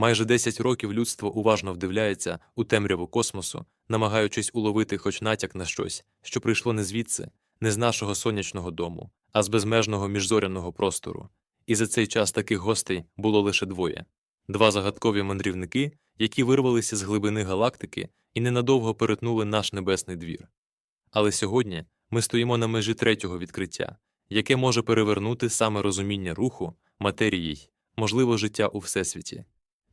Майже 10 років людство уважно вдивляється у темряву космосу, намагаючись уловити хоч натяк на щось, що прийшло не звідси, не з нашого сонячного дому, а з безмежного міжзоряного простору. І за цей час таких гостей було лише двоє два загадкові мандрівники, які вирвалися з глибини галактики і ненадовго перетнули наш небесний двір. Але сьогодні ми стоїмо на межі третього відкриття, яке може перевернути саме розуміння руху, матерії й, можливо, життя у всесвіті.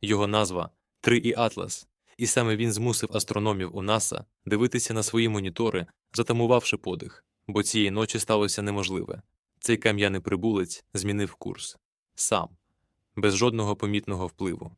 Його назва Три Атлас, і саме він змусив астрономів у НАСА дивитися на свої монітори, затамувавши подих, бо цієї ночі сталося неможливе. Цей кам'яний прибулець змінив курс сам, без жодного помітного впливу,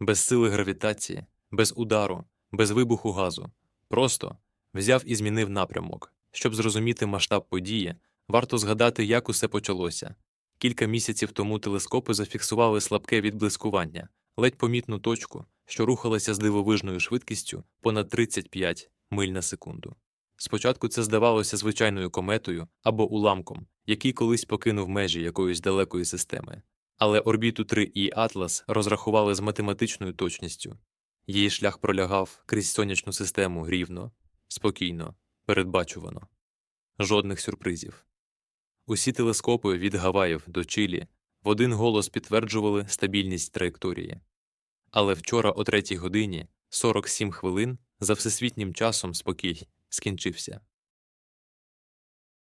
без сили гравітації, без удару, без вибуху газу. Просто взяв і змінив напрямок. Щоб зрозуміти масштаб події, варто згадати, як усе почалося. Кілька місяців тому телескопи зафіксували слабке відблискування, ледь помітну точку, що рухалася з дивовижною швидкістю понад 35 миль на секунду. Спочатку це здавалося звичайною кометою або уламком, який колись покинув межі якоїсь далекої системи. Але орбіту 3 і Атлас розрахували з математичною точністю. Її шлях пролягав крізь сонячну систему рівно, спокійно, передбачувано. Жодних сюрпризів. Усі телескопи від Гаваїв до Чилі в один голос підтверджували стабільність траєкторії. Але вчора о третій годині 47 хвилин за всесвітнім часом спокій скінчився.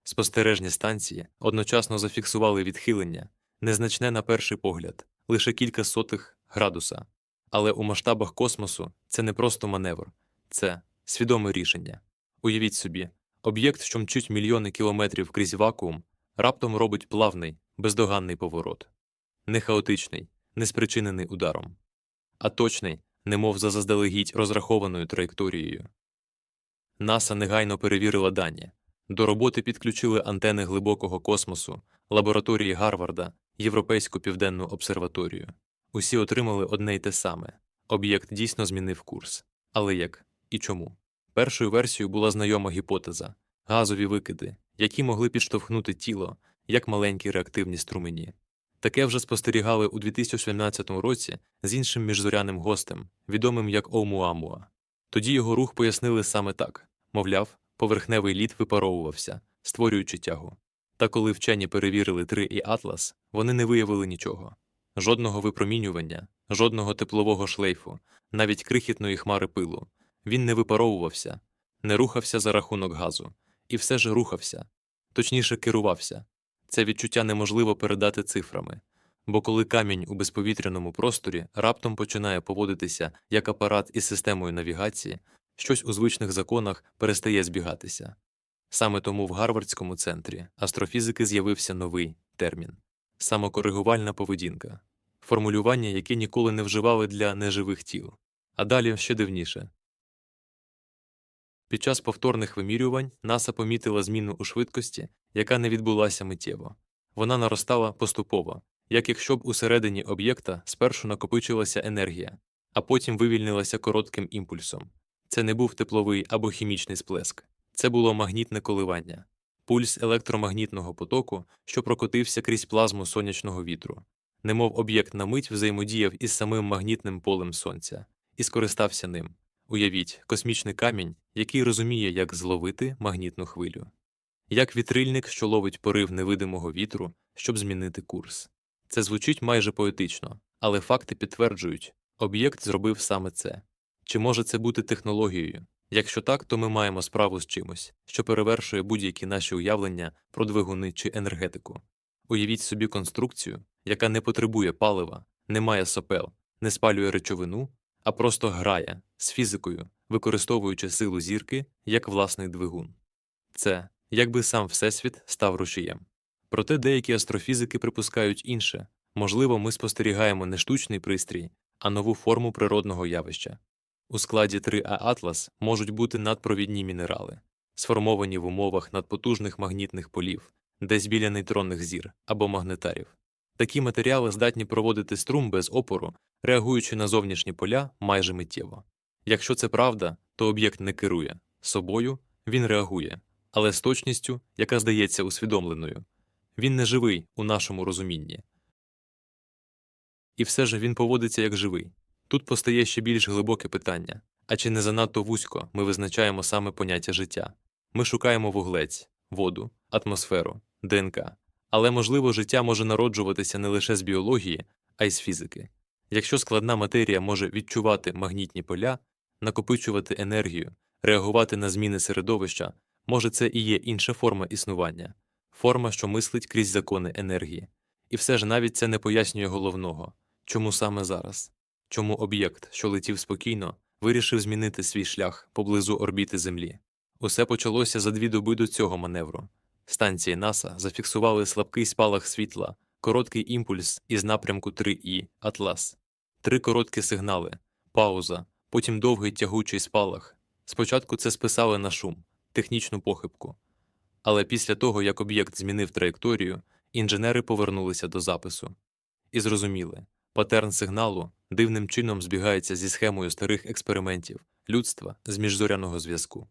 Спостережні станції одночасно зафіксували відхилення, незначне на перший погляд, лише кілька сотих градуса. Але у масштабах космосу це не просто маневр, це свідоме рішення. Уявіть собі, об'єкт, що мчить мільйони кілометрів крізь вакуум, раптом робить плавний, бездоганний поворот. Не хаотичний, не спричинений ударом, а точний, немов за заздалегідь розрахованою траєкторією. НАСА негайно перевірила дані. До роботи підключили антени глибокого космосу, лабораторії Гарварда, Європейську південну обсерваторію. Усі отримали одне й те саме об'єкт дійсно змінив курс. Але як і чому? Першою версією була знайома гіпотеза газові викиди, які могли підштовхнути тіло як маленькі реактивні струмені. Таке вже спостерігали у 2017 році з іншим міжзоряним гостем, відомим як Оумуамуа. Тоді його рух пояснили саме так мовляв, поверхневий лід випаровувався, створюючи тягу. Та коли вчені перевірили 3 і Атлас, вони не виявили нічого жодного випромінювання, жодного теплового шлейфу, навіть крихітної хмари пилу. Він не випаровувався, не рухався за рахунок газу, і все ж рухався, точніше керувався. Це відчуття неможливо передати цифрами, бо коли камінь у безповітряному просторі раптом починає поводитися як апарат із системою навігації, щось у звичних законах перестає збігатися. Саме тому в Гарвардському центрі астрофізики з'явився новий термін самокоригувальна поведінка, формулювання, яке ніколи не вживали для неживих тіл, а далі ще дивніше. Під час повторних вимірювань НАСА помітила зміну у швидкості, яка не відбулася миттєво. Вона наростала поступово, як якщо б усередині об'єкта спершу накопичилася енергія, а потім вивільнилася коротким імпульсом. Це не був тепловий або хімічний сплеск, це було магнітне коливання, пульс електромагнітного потоку, що прокотився крізь плазму сонячного вітру, немов об'єкт на мить взаємодіяв із самим магнітним полем сонця і скористався ним. Уявіть, космічний камінь, який розуміє, як зловити магнітну хвилю, як вітрильник, що ловить порив невидимого вітру, щоб змінити курс. Це звучить майже поетично, але факти підтверджують, об'єкт зробив саме це. Чи може це бути технологією? Якщо так, то ми маємо справу з чимось, що перевершує будь-які наші уявлення про двигуни чи енергетику. Уявіть собі конструкцію, яка не потребує палива, не має сопел, не спалює речовину, а просто грає з фізикою, використовуючи силу зірки як власний двигун. Це якби сам Всесвіт став рушієм. Проте деякі астрофізики припускають інше можливо, ми спостерігаємо не штучний пристрій, а нову форму природного явища. У складі 3А Атлас можуть бути надпровідні мінерали, сформовані в умовах надпотужних магнітних полів, десь біля нейтронних зір або магнетарів. Такі матеріали здатні проводити струм без опору, реагуючи на зовнішні поля майже миттєво. Якщо це правда, то об'єкт не керує собою, він реагує, але з точністю, яка здається усвідомленою. Він не живий у нашому розумінні. І все ж він поводиться як живий. Тут постає ще більш глибоке питання а чи не занадто вузько ми визначаємо саме поняття життя? Ми шукаємо вуглець, воду, атмосферу, ДНК. Але, можливо, життя може народжуватися не лише з біології, а й з фізики. Якщо складна матерія може відчувати магнітні поля, накопичувати енергію, реагувати на зміни середовища, може це і є інша форма існування, форма, що мислить крізь закони енергії. І все ж навіть це не пояснює головного чому саме зараз, чому об'єкт, що летів спокійно, вирішив змінити свій шлях поблизу орбіти Землі. Усе почалося за дві доби до цього маневру. Станції НАСА зафіксували слабкий спалах світла, короткий імпульс із напрямку 3І Атлас, три короткі сигнали, пауза, потім довгий тягучий спалах. Спочатку це списали на шум, технічну похибку. Але після того, як об'єкт змінив траєкторію, інженери повернулися до запису і зрозуміли, патерн сигналу дивним чином збігається зі схемою старих експериментів людства з міжзоряного зв'язку.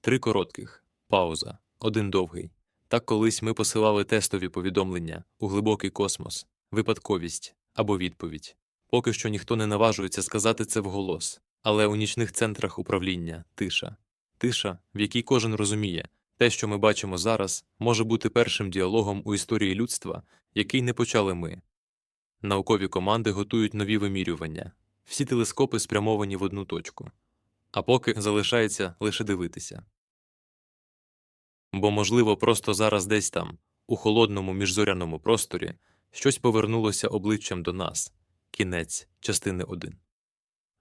Три коротких, пауза, один довгий. Так колись ми посилали тестові повідомлення у глибокий космос, випадковість або відповідь. Поки що ніхто не наважується сказати це вголос, але у нічних центрах управління тиша. Тиша, в якій кожен розуміє, те, що ми бачимо зараз, може бути першим діалогом у історії людства, який не почали ми. Наукові команди готують нові вимірювання, всі телескопи спрямовані в одну точку. А поки залишається лише дивитися. Бо, можливо, просто зараз десь там, у холодному міжзоряному просторі, щось повернулося обличчям до нас кінець частини 1.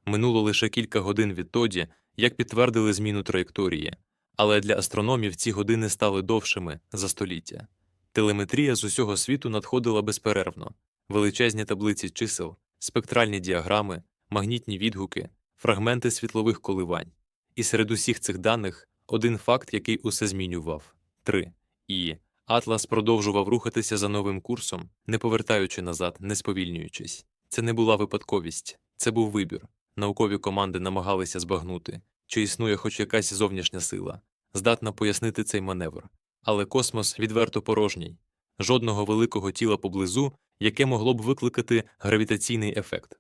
Минуло лише кілька годин відтоді, як підтвердили зміну траєкторії, але для астрономів ці години стали довшими за століття. Телеметрія з усього світу надходила безперервно, величезні таблиці чисел, спектральні діаграми, магнітні відгуки, фрагменти світлових коливань. І серед усіх цих даних один факт, який усе змінював 3. І Атлас продовжував рухатися за новим курсом, не повертаючи назад, не сповільнюючись. Це не була випадковість, це був вибір. Наукові команди намагалися збагнути, чи існує хоч якась зовнішня сила, здатна пояснити цей маневр. Але космос відверто порожній, жодного великого тіла поблизу, яке могло б викликати гравітаційний ефект,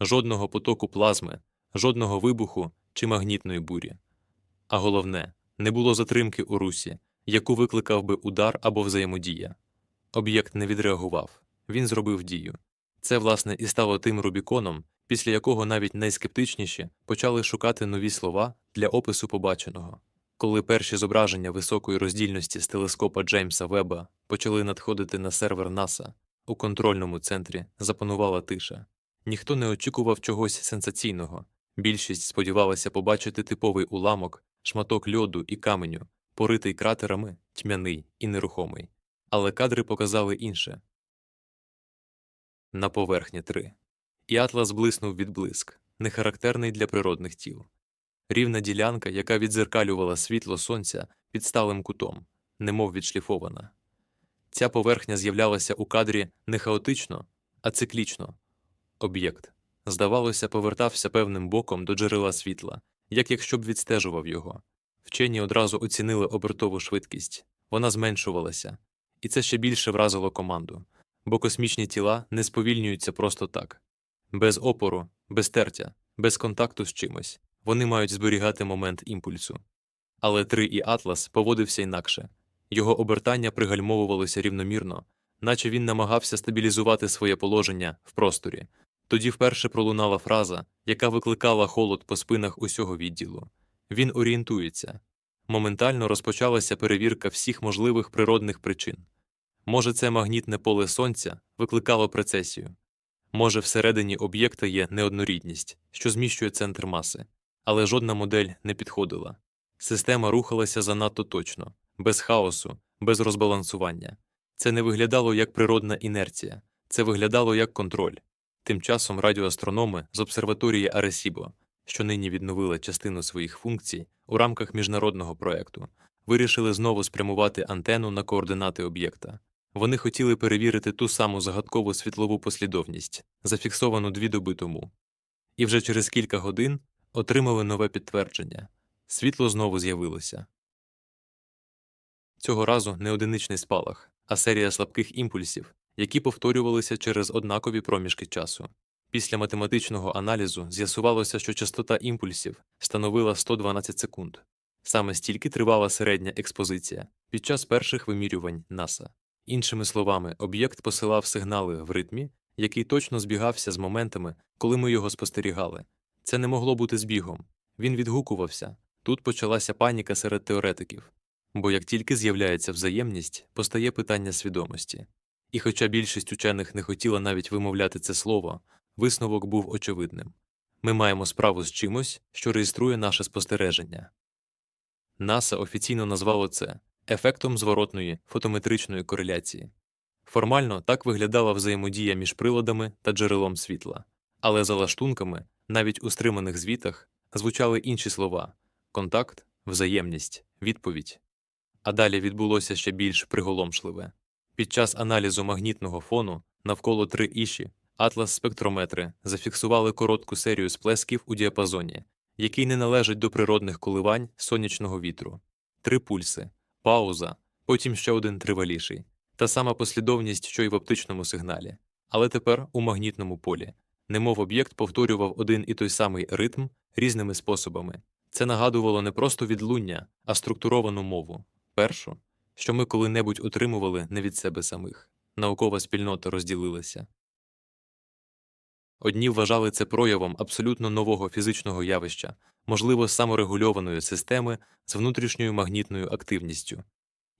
жодного потоку плазми, жодного вибуху чи магнітної бурі. А головне, не було затримки у русі, яку викликав би удар або взаємодія. Об'єкт не відреагував, він зробив дію. Це, власне, і стало тим Рубіконом, після якого навіть найскептичніші почали шукати нові слова для опису побаченого. Коли перші зображення високої роздільності з телескопа Джеймса Веба почали надходити на сервер НАСА, у контрольному центрі запанувала тиша. Ніхто не очікував чогось сенсаційного. Більшість сподівалася побачити типовий уламок, шматок льоду і каменю, поритий кратерами, тьмяний і нерухомий. Але кадри показали інше. На поверхні 3. І атлас блиснув відблиск, нехарактерний для природних тіл. Рівна ділянка, яка відзеркалювала світло сонця під сталим кутом, немов відшліфована. Ця поверхня з'являлася у кадрі не хаотично, а циклічно. Об'єкт, здавалося, повертався певним боком до джерела світла, як якщо б відстежував його. Вчені одразу оцінили обертову швидкість, вона зменшувалася, і це ще більше вразило команду, бо космічні тіла не сповільнюються просто так. Без опору, без тертя, без контакту з чимось. Вони мають зберігати момент імпульсу. Але 3 і Атлас поводився інакше його обертання пригальмовувалося рівномірно, наче він намагався стабілізувати своє положення в просторі. Тоді вперше пролунала фраза, яка викликала холод по спинах усього відділу. Він орієнтується. Моментально розпочалася перевірка всіх можливих природних причин. Може, це магнітне поле сонця викликало прецесію. Може, всередині об'єкта є неоднорідність, що зміщує центр маси, але жодна модель не підходила. Система рухалася занадто точно, без хаосу, без розбалансування. Це не виглядало як природна інерція, це виглядало як контроль. Тим часом радіоастрономи з обсерваторії Аресібо, що нині відновила частину своїх функцій у рамках міжнародного проекту, вирішили знову спрямувати антенну на координати об'єкта. Вони хотіли перевірити ту саму загадкову світлову послідовність, зафіксовану дві доби тому. І вже через кілька годин отримали нове підтвердження світло знову з'явилося. Цього разу не одиничний спалах, а серія слабких імпульсів, які повторювалися через однакові проміжки часу. Після математичного аналізу з'ясувалося, що частота імпульсів становила 112 секунд. Саме стільки тривала середня експозиція під час перших вимірювань НАСА. Іншими словами, об'єкт посилав сигнали в ритмі, який точно збігався з моментами, коли ми його спостерігали. Це не могло бути збігом. Він відгукувався. Тут почалася паніка серед теоретиків. Бо як тільки з'являється взаємність, постає питання свідомості. І хоча більшість учених не хотіла навіть вимовляти це слово, висновок був очевидним ми маємо справу з чимось, що реєструє наше спостереження. НАСА офіційно назвало це ефектом зворотної фотометричної кореляції. Формально так виглядала взаємодія між приладами та джерелом світла, але за лаштунками, навіть у стриманих звітах, звучали інші слова контакт, взаємність, відповідь. А далі відбулося ще більш приголомшливе. Під час аналізу магнітного фону навколо три іші атлас спектрометри зафіксували коротку серію сплесків у діапазоні, який не належить до природних коливань сонячного вітру, три пульси, пауза, потім ще один триваліший, та сама послідовність, що й в оптичному сигналі, але тепер у магнітному полі, немов об'єкт повторював один і той самий ритм різними способами. Це нагадувало не просто відлуння, а структуровану мову першу, що ми коли-небудь отримували не від себе самих. Наукова спільнота розділилася. Одні вважали це проявом абсолютно нового фізичного явища, можливо, саморегульованої системи з внутрішньою магнітною активністю.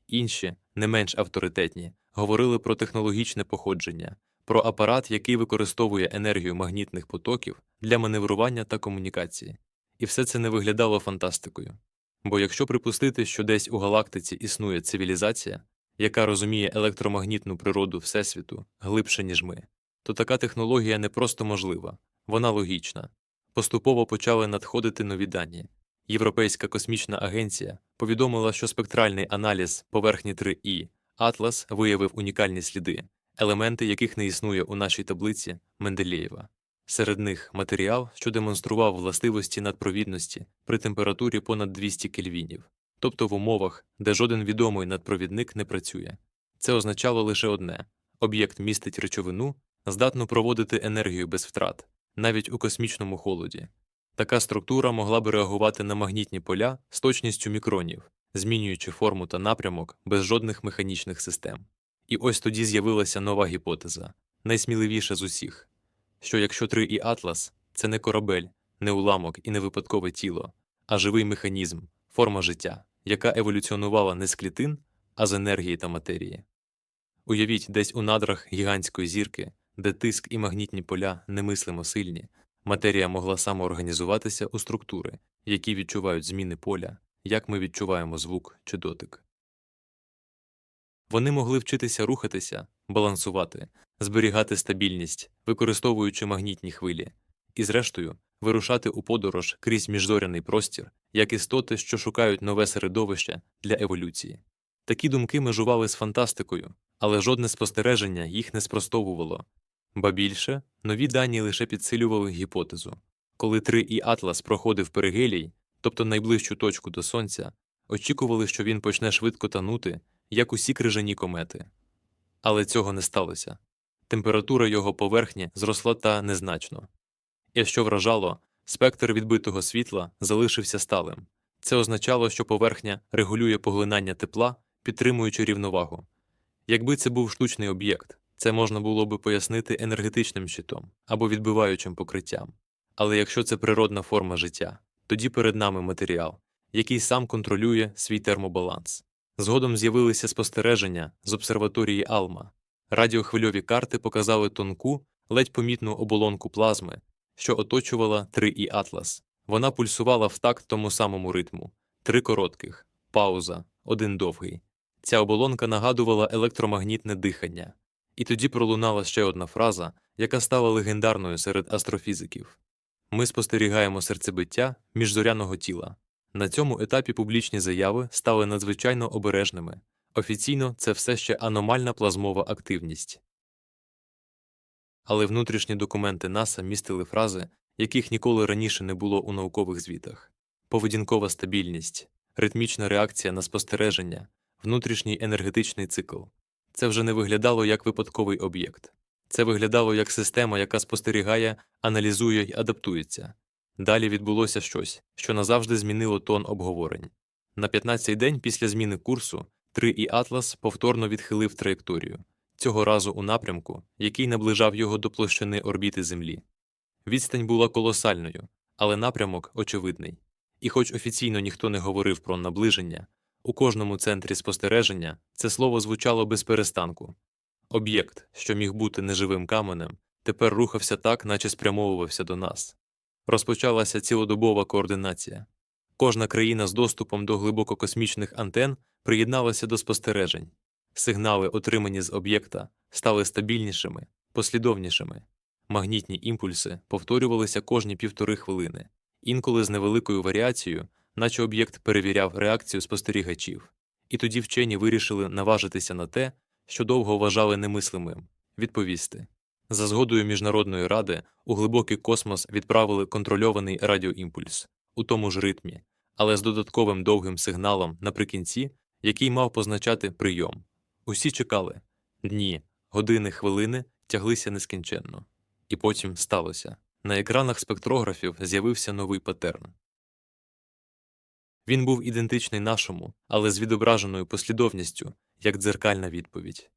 Інші, не менш авторитетні, говорили про технологічне походження, про апарат, який використовує енергію магнітних потоків для маневрування та комунікації. І все це не виглядало фантастикою. Бо якщо припустити, що десь у галактиці існує цивілізація, яка розуміє електромагнітну природу Всесвіту глибше, ніж ми, то така технологія не просто можлива, вона логічна. Поступово почали надходити нові дані. Європейська космічна агенція повідомила, що спектральний аналіз поверхні 3І Атлас виявив унікальні сліди, елементи яких не існує у нашій таблиці Менделєєва. Серед них матеріал, що демонстрував властивості надпровідності при температурі понад 200 кельвінів, тобто в умовах, де жоден відомий надпровідник не працює. Це означало лише одне об'єкт містить речовину, здатну проводити енергію без втрат, навіть у космічному холоді. Така структура могла б реагувати на магнітні поля з точністю мікронів, змінюючи форму та напрямок без жодних механічних систем. І ось тоді з'явилася нова гіпотеза, найсміливіша з усіх що якщо 3 і Атлас це не корабель, не уламок і не випадкове тіло, а живий механізм, форма життя, яка еволюціонувала не з клітин, а з енергії та матерії. Уявіть, десь у надрах гігантської зірки, де тиск і магнітні поля немислимо сильні, матерія могла самоорганізуватися у структури, які відчувають зміни поля, як ми відчуваємо звук чи дотик. Вони могли вчитися рухатися, балансувати, зберігати стабільність, використовуючи магнітні хвилі, і, зрештою, вирушати у подорож крізь міжзоряний простір, як істоти, що шукають нове середовище для еволюції. Такі думки межували з фантастикою, але жодне спостереження їх не спростовувало. Ба більше, нові дані лише підсилювали гіпотезу. Коли 3 і Атлас проходив перигелій, тобто найближчу точку до Сонця, очікували, що він почне швидко танути, як усі крижані комети. Але цього не сталося. Температура його поверхні зросла та незначно. І що вражало, спектр відбитого світла залишився сталим. Це означало, що поверхня регулює поглинання тепла, підтримуючи рівновагу. Якби це був штучний об'єкт, це можна було би пояснити енергетичним щитом або відбиваючим покриттям. Але якщо це природна форма життя, тоді перед нами матеріал, який сам контролює свій термобаланс. Згодом з'явилися спостереження з обсерваторії Алма. Радіохвильові карти показали тонку, ледь помітну оболонку плазми, що оточувала 3 і Атлас. Вона пульсувала в такт тому самому ритму три коротких, пауза, один довгий. Ця оболонка нагадувала електромагнітне дихання. І тоді пролунала ще одна фраза, яка стала легендарною серед астрофізиків ми спостерігаємо серцебиття міжзоряного тіла. На цьому етапі публічні заяви стали надзвичайно обережними. Офіційно це все ще аномальна плазмова активність. Але внутрішні документи НАСА містили фрази, яких ніколи раніше не було у наукових звітах поведінкова стабільність, ритмічна реакція на спостереження, внутрішній енергетичний цикл. Це вже не виглядало як випадковий об'єкт. Це виглядало як система, яка спостерігає, аналізує й адаптується. Далі відбулося щось, що назавжди змінило тон обговорень. На 15-й день після зміни курсу 3 і Атлас повторно відхилив траєкторію, цього разу у напрямку, який наближав його до площини орбіти Землі. Відстань була колосальною, але напрямок очевидний. І хоч офіційно ніхто не говорив про наближення, у кожному центрі спостереження це слово звучало без перестанку. Об'єкт, що міг бути неживим каменем, тепер рухався так, наче спрямовувався до нас. Розпочалася цілодобова координація. Кожна країна з доступом до глибококосмічних антен приєдналася до спостережень. Сигнали, отримані з об'єкта, стали стабільнішими, послідовнішими. Магнітні імпульси повторювалися кожні півтори хвилини, інколи з невеликою варіацією, наче об'єкт перевіряв реакцію спостерігачів. І тоді вчені вирішили наважитися на те, що довго вважали немислимим відповісти. За згодою Міжнародної ради у глибокий космос відправили контрольований радіоімпульс у тому ж ритмі, але з додатковим довгим сигналом наприкінці, який мав позначати прийом. Усі чекали дні, години, хвилини тяглися нескінченно. І потім сталося. На екранах спектрографів з'явився новий патерн. Він був ідентичний нашому, але з відображеною послідовністю, як дзеркальна відповідь.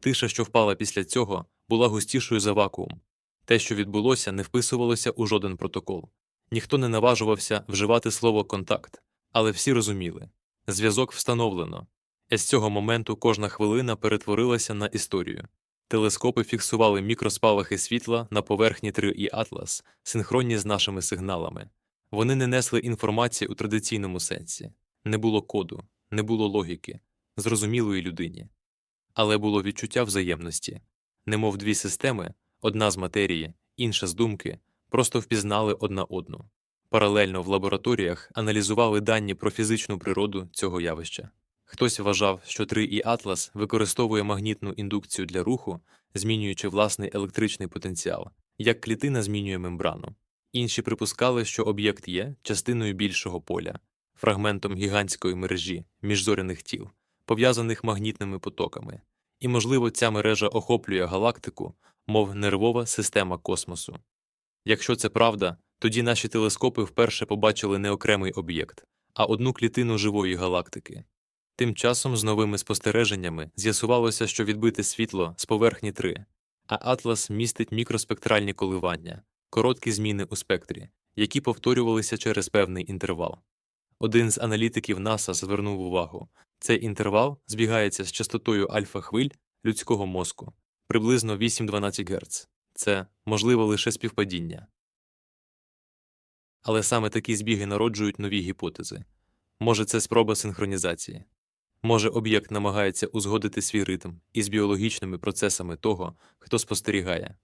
Тиша, що впала після цього, була густішою за вакуум. Те, що відбулося, не вписувалося у жоден протокол. Ніхто не наважувався вживати слово контакт, але всі розуміли зв'язок встановлено, і з цього моменту кожна хвилина перетворилася на історію. Телескопи фіксували мікроспалахи світла на поверхні 3 і Атлас, синхронні з нашими сигналами. Вони не несли інформації у традиційному сенсі, не було коду, не було логіки, зрозумілої людині. Але було відчуття взаємності, немов дві системи, одна з матерії, інша з думки, просто впізнали одна одну. Паралельно в лабораторіях аналізували дані про фізичну природу цього явища. Хтось вважав, що 3 і Атлас використовує магнітну індукцію для руху, змінюючи власний електричний потенціал, як клітина змінює мембрану. Інші припускали, що об'єкт є частиною більшого поля, фрагментом гігантської мережі міжзоряних тіл, пов'язаних магнітними потоками, і, можливо, ця мережа охоплює галактику, мов нервова система космосу. Якщо це правда, тоді наші телескопи вперше побачили не окремий об'єкт, а одну клітину живої галактики. Тим часом з новими спостереженнями з'ясувалося, що відбите світло з поверхні 3, а Атлас містить мікроспектральні коливання, короткі зміни у спектрі, які повторювалися через певний інтервал. Один з аналітиків НАСА звернув увагу цей інтервал збігається з частотою альфа хвиль людського мозку приблизно 8-12 Гц. Це, можливо, лише співпадіння. Але саме такі збіги народжують нові гіпотези. Може, це спроба синхронізації. Може, об'єкт намагається узгодити свій ритм із біологічними процесами того, хто спостерігає.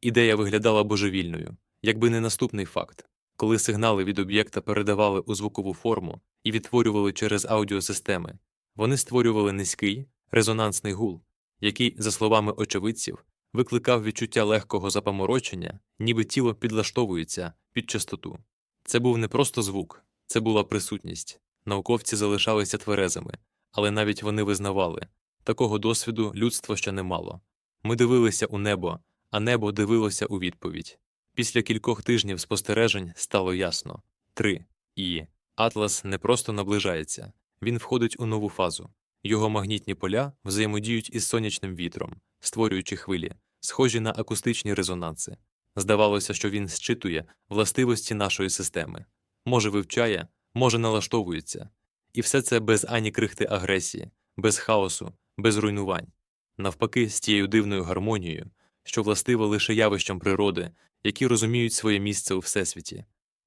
Ідея виглядала божевільною, якби не наступний факт коли сигнали від об'єкта передавали у звукову форму і відтворювали через аудіосистеми, вони створювали низький резонансний гул, який, за словами очевидців, викликав відчуття легкого запаморочення, ніби тіло підлаштовується під частоту. Це був не просто звук, це була присутність. Науковці залишалися тверезими, але навіть вони визнавали такого досвіду людство ще не мало. Ми дивилися у небо, а небо дивилося у відповідь. Після кількох тижнів спостережень стало ясно три і Атлас не просто наближається, він входить у нову фазу. Його магнітні поля взаємодіють із сонячним вітром, створюючи хвилі, схожі на акустичні резонанси. Здавалося, що він зчитує властивості нашої системи, може вивчає, може налаштовується, і все це без ані крихти агресії, без хаосу, без руйнувань. Навпаки, з тією дивною гармонією, що властиво лише явищам природи, які розуміють своє місце у всесвіті.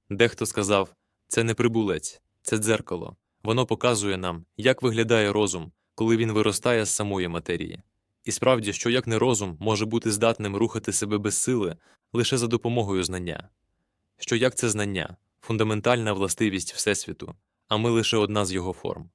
Дехто сказав це не прибулець, це дзеркало, воно показує нам, як виглядає розум, коли він виростає з самої матерії. І справді, що як не розум може бути здатним рухати себе без сили лише за допомогою знання, що як це знання, фундаментальна властивість Всесвіту, а ми лише одна з його форм.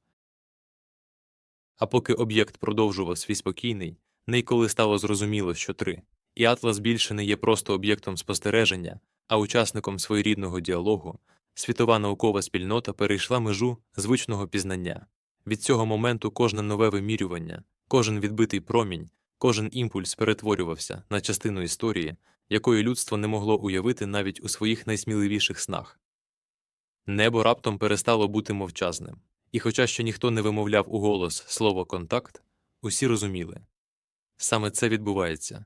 А поки об'єкт продовжував свій спокійний, ніколи стало зрозуміло, що три і Атлас більше не є просто об'єктом спостереження, а учасником своєрідного діалогу, світова наукова спільнота перейшла межу звичного пізнання. Від цього моменту кожне нове вимірювання, кожен відбитий промінь Кожен імпульс перетворювався на частину історії, якої людство не могло уявити навіть у своїх найсміливіших снах. Небо раптом перестало бути мовчазним, і хоча ще ніхто не вимовляв у голос слово контакт, усі розуміли саме це відбувається.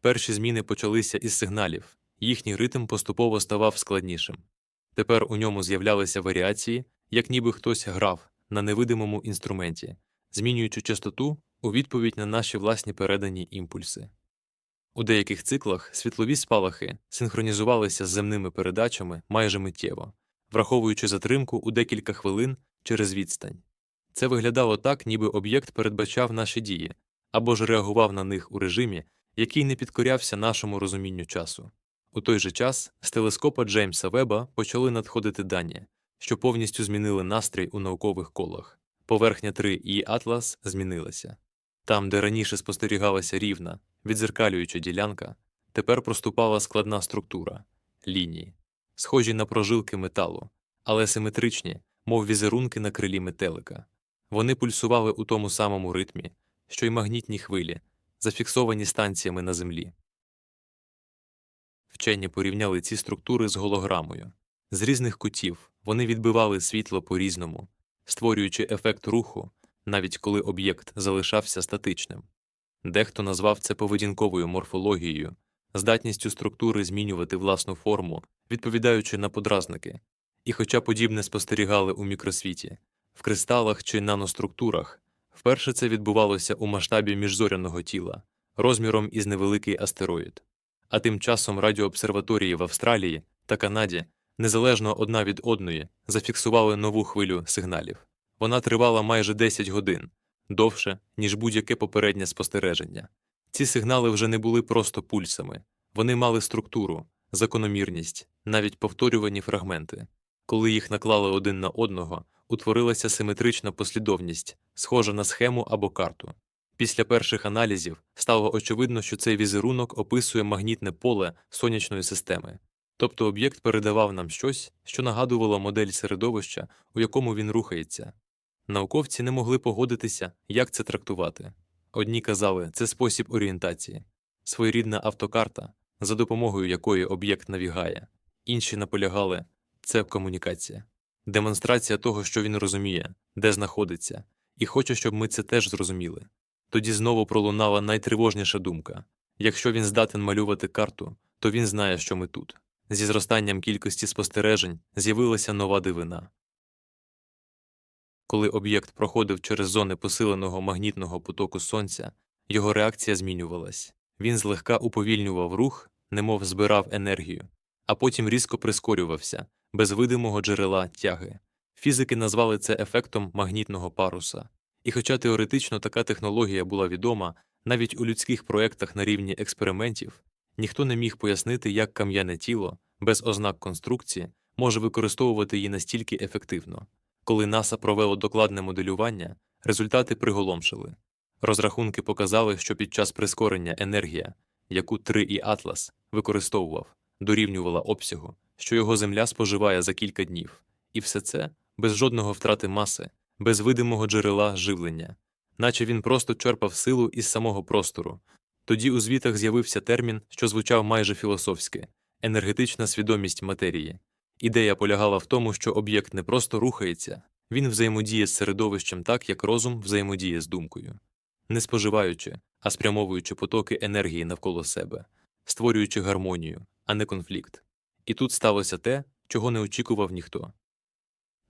Перші зміни почалися із сигналів, їхній ритм поступово ставав складнішим. Тепер у ньому з'являлися варіації, як ніби хтось грав на невидимому інструменті, змінюючи частоту у відповідь на наші власні передані імпульси. У деяких циклах світлові спалахи синхронізувалися з земними передачами майже миттєво, враховуючи затримку у декілька хвилин через відстань. Це виглядало так, ніби об'єкт передбачав наші дії або ж реагував на них у режимі, який не підкорявся нашому розумінню часу. У той же час з телескопа Джеймса Веба почали надходити дані, що повністю змінили настрій у наукових колах. Поверхня 3 і Атлас змінилася. Там, де раніше спостерігалася рівна, відзеркалююча ділянка, тепер проступала складна структура лінії, схожі на прожилки металу, але симетричні, мов візерунки на крилі метелика. Вони пульсували у тому самому ритмі, що й магнітні хвилі, зафіксовані станціями на Землі. Вчені порівняли ці структури з голограмою. З різних кутів вони відбивали світло по різному, створюючи ефект руху, навіть коли об'єкт залишався статичним. Дехто назвав це поведінковою морфологією, здатністю структури змінювати власну форму, відповідаючи на подразники. І хоча подібне спостерігали у мікросвіті, в кристалах чи наноструктурах, вперше це відбувалося у масштабі міжзоряного тіла, розміром із невеликий астероїд. А тим часом радіообсерваторії в Австралії та Канаді, незалежно одна від одної, зафіксували нову хвилю сигналів. Вона тривала майже 10 годин, довше, ніж будь-яке попереднє спостереження. Ці сигнали вже не були просто пульсами, вони мали структуру, закономірність, навіть повторювані фрагменти. Коли їх наклали один на одного, утворилася симетрична послідовність, схожа на схему або карту. Після перших аналізів стало очевидно, що цей візерунок описує магнітне поле сонячної системи, тобто об'єкт передавав нам щось, що нагадувало модель середовища, у якому він рухається. Науковці не могли погодитися, як це трактувати. Одні казали, це спосіб орієнтації, своєрідна автокарта, за допомогою якої об'єкт навігає, інші наполягали це комунікація, демонстрація того, що він розуміє, де знаходиться, і хоче, щоб ми це теж зрозуміли. Тоді знову пролунала найтривожніша думка якщо він здатен малювати карту, то він знає, що ми тут. Зі зростанням кількості спостережень з'явилася нова дивина. Коли об'єкт проходив через зони посиленого магнітного потоку сонця, його реакція змінювалась він злегка уповільнював рух, немов збирав енергію, а потім різко прискорювався без видимого джерела тяги. Фізики назвали це ефектом магнітного паруса. І хоча теоретично така технологія була відома навіть у людських проєктах на рівні експериментів, ніхто не міг пояснити, як кам'яне тіло без ознак конструкції може використовувати її настільки ефективно. Коли НАСА провело докладне моделювання, результати приголомшили. Розрахунки показали, що під час прискорення енергія, яку 3 і Атлас використовував, дорівнювала обсягу, що його Земля споживає за кілька днів, і все це без жодного втрати маси, без видимого джерела живлення, наче він просто черпав силу із самого простору. Тоді у звітах з'явився термін, що звучав майже філософськи енергетична свідомість матерії. Ідея полягала в тому, що об'єкт не просто рухається, він взаємодіє з середовищем так, як розум взаємодіє з думкою, не споживаючи, а спрямовуючи потоки енергії навколо себе, створюючи гармонію, а не конфлікт. І тут сталося те, чого не очікував ніхто.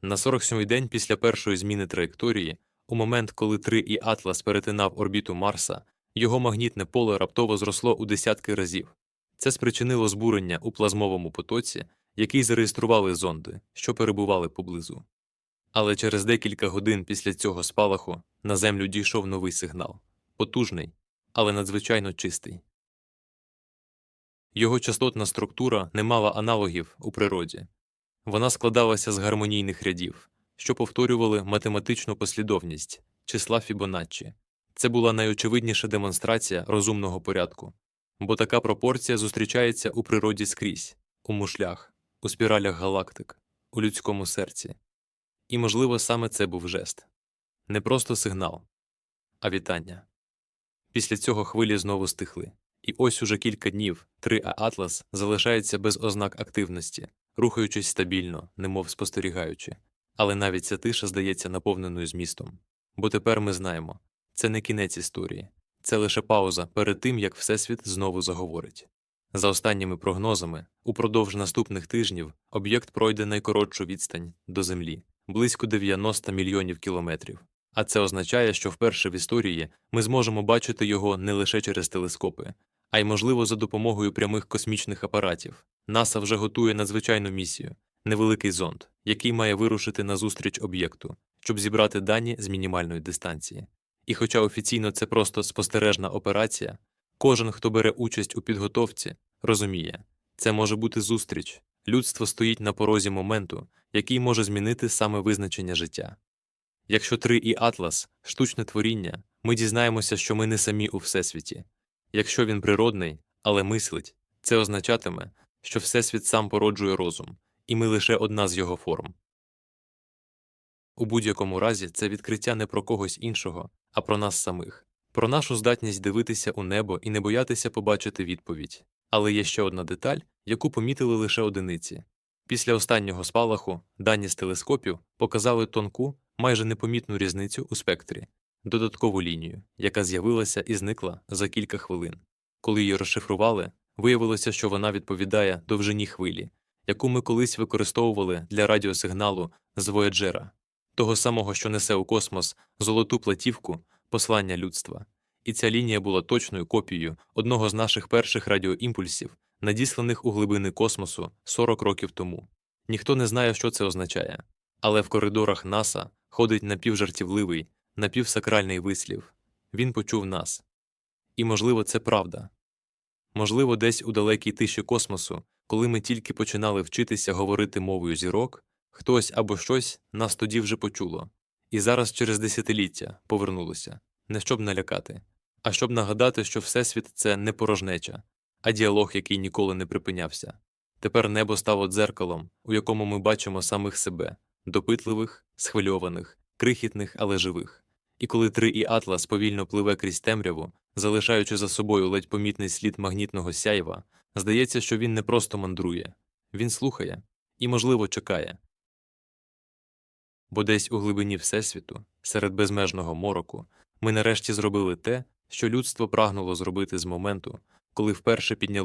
На 47-й день після першої зміни траєкторії, у момент, коли 3 і Атлас перетинав орбіту Марса, його магнітне поле раптово зросло у десятки разів. Це спричинило збурення у плазмовому потоці, який зареєстрували зонди, що перебували поблизу. Але через декілька годин після цього спалаху на Землю дійшов новий сигнал потужний, але надзвичайно чистий. Його частотна структура не мала аналогів у природі. Вона складалася з гармонійних рядів, що повторювали математичну послідовність числа Фібоначчі. Це була найочевидніша демонстрація розумного порядку, бо така пропорція зустрічається у природі скрізь, у мушлях, у спіралях галактик, у людському серці. І, можливо, саме це був жест не просто сигнал, а вітання. Після цього хвилі знову стихли. І ось уже кілька днів 3А Атлас залишається без ознак активності, рухаючись стабільно, немов спостерігаючи. Але навіть ця тиша здається наповненою змістом. Бо тепер ми знаємо це не кінець історії, це лише пауза перед тим, як Всесвіт знову заговорить. За останніми прогнозами, упродовж наступних тижнів об'єкт пройде найкоротшу відстань до Землі близько 90 мільйонів кілометрів. А це означає, що вперше в історії ми зможемо бачити його не лише через телескопи, а й, можливо, за допомогою прямих космічних апаратів. НАСА вже готує надзвичайну місію невеликий зонд, який має вирушити назустріч об'єкту, щоб зібрати дані з мінімальної дистанції. І хоча офіційно це просто спостережна операція, кожен, хто бере участь у підготовці, розуміє, це може бути зустріч. Людство стоїть на порозі моменту, який може змінити саме визначення життя. Якщо 3 і Атлас штучне творіння, ми дізнаємося, що ми не самі у Всесвіті. Якщо він природний, але мислить, це означатиме, що Всесвіт сам породжує розум, і ми лише одна з його форм. У будь-якому разі це відкриття не про когось іншого, а про нас самих, про нашу здатність дивитися у небо і не боятися побачити відповідь. Але є ще одна деталь, яку помітили лише одиниці. Після останнього спалаху дані з телескопів показали тонку, майже непомітну різницю у спектрі, додаткову лінію, яка з'явилася і зникла за кілька хвилин. Коли її розшифрували, виявилося, що вона відповідає довжині хвилі, яку ми колись використовували для радіосигналу з Вояджера, того самого, що несе у космос золоту платівку послання людства. І ця лінія була точною копією одного з наших перших радіоімпульсів, надісланих у глибини космосу 40 років тому. Ніхто не знає, що це означає, але в коридорах НАСА ходить напівжартівливий, напівсакральний вислів він почув нас. І, можливо, це правда. Можливо, десь у далекій тиші космосу, коли ми тільки починали вчитися говорити мовою зірок, хтось або щось нас тоді вже почуло, і зараз через десятиліття повернулося, не щоб налякати, а щоб нагадати, що Всесвіт це не порожнеча, а діалог, який ніколи не припинявся. Тепер небо стало дзеркалом, у якому ми бачимо самих себе допитливих, схвильованих, крихітних, але живих. І коли три і Атлас повільно пливе крізь темряву, залишаючи за собою ледь помітний слід магнітного сяйва, здається, що він не просто мандрує, він слухає і, можливо, чекає. Бо десь у глибині Всесвіту, серед безмежного мороку, ми нарешті зробили те, що людство прагнуло зробити з моменту, коли вперше підняло